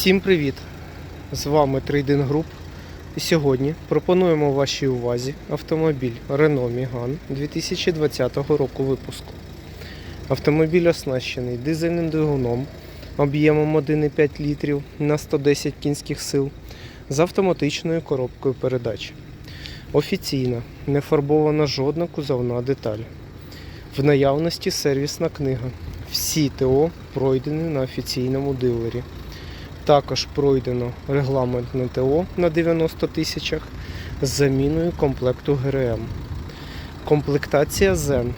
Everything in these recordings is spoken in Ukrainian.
Всім привіт! З вами Трейдинг Груп. І сьогодні пропонуємо вашій увазі автомобіль Renault Megane 2020 року випуску. Автомобіль оснащений дизельним двигуном об'ємом 1,5 літрів на 110 кінських сил з автоматичною коробкою передач. Офіційна, не фарбована жодна кузовна деталь. В наявності сервісна книга. Всі ТО пройдені на офіційному дилері. Також пройдено регламентне ТО на 90 тисячах з заміною комплекту ГРМ. Комплектація Zen.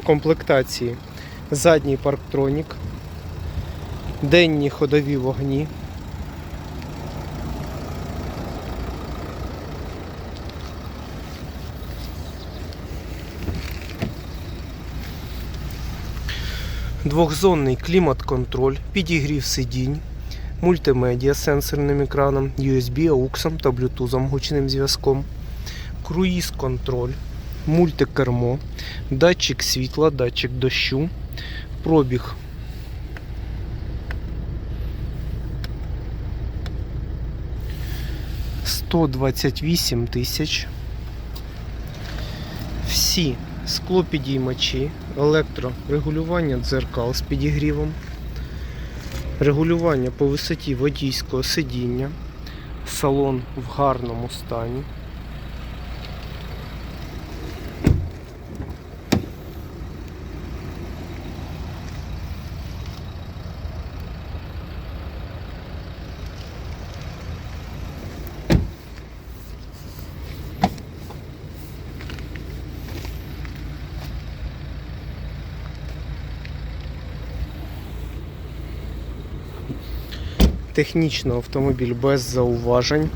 В комплектації задній парктронік, денні ходові вогні, двохзонний клімат-контроль, підігрів сидінь, мультимедіа сенсорним екраном, USB, AUX та Bluetooth гучним зв'язком, круїз-контроль, мультикермо, датчик світла, датчик дощу, пробіг. Сто тисяч. Всі склопідіймачі, електрорегулювання дзеркал з підігрівом, регулювання по висоті водійського сидіння, салон в гарному стані. Технічно автомобіль без зауважень.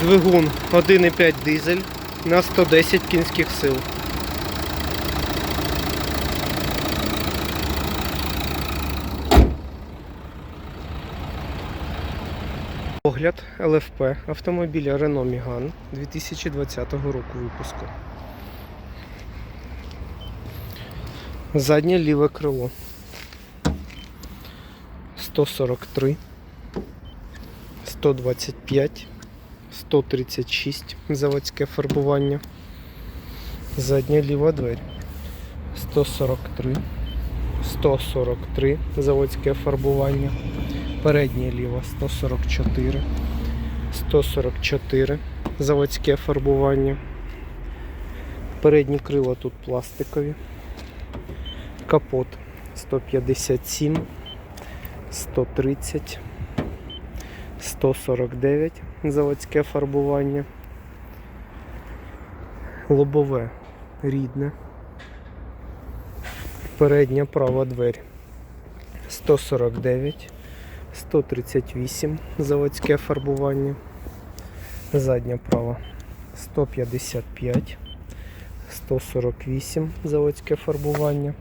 Двигун 1,5 дизель на 110 кінських сил. Огляд ЛФП автомобіля Renault Megane 2020 року випуску. Заднє ліве крило 143 125 136 заводське фарбування. Задня ліва двері. 143. 143 заводське фарбування. Передня ліва 144. 144 заводське фарбування. Передні крила тут пластикові. Капот 157, 130. 149 заводське фарбування. Лобове рідне. Передня права двері 149, 138 заводське фарбування. Задня права 155, 148 заводське фарбування.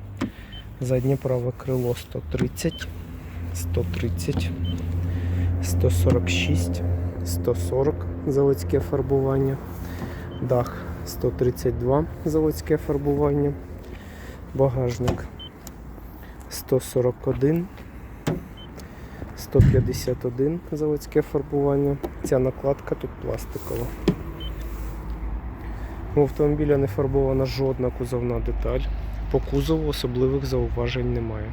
Заднє праве крило 130, 130. 146, 140 заводське фарбування, дах 132 заводське фарбування, багажник 141, 151 заводське фарбування. Ця накладка тут пластикова. У автомобіля не фарбована жодна кузовна деталь. По кузову особливих зауважень немає.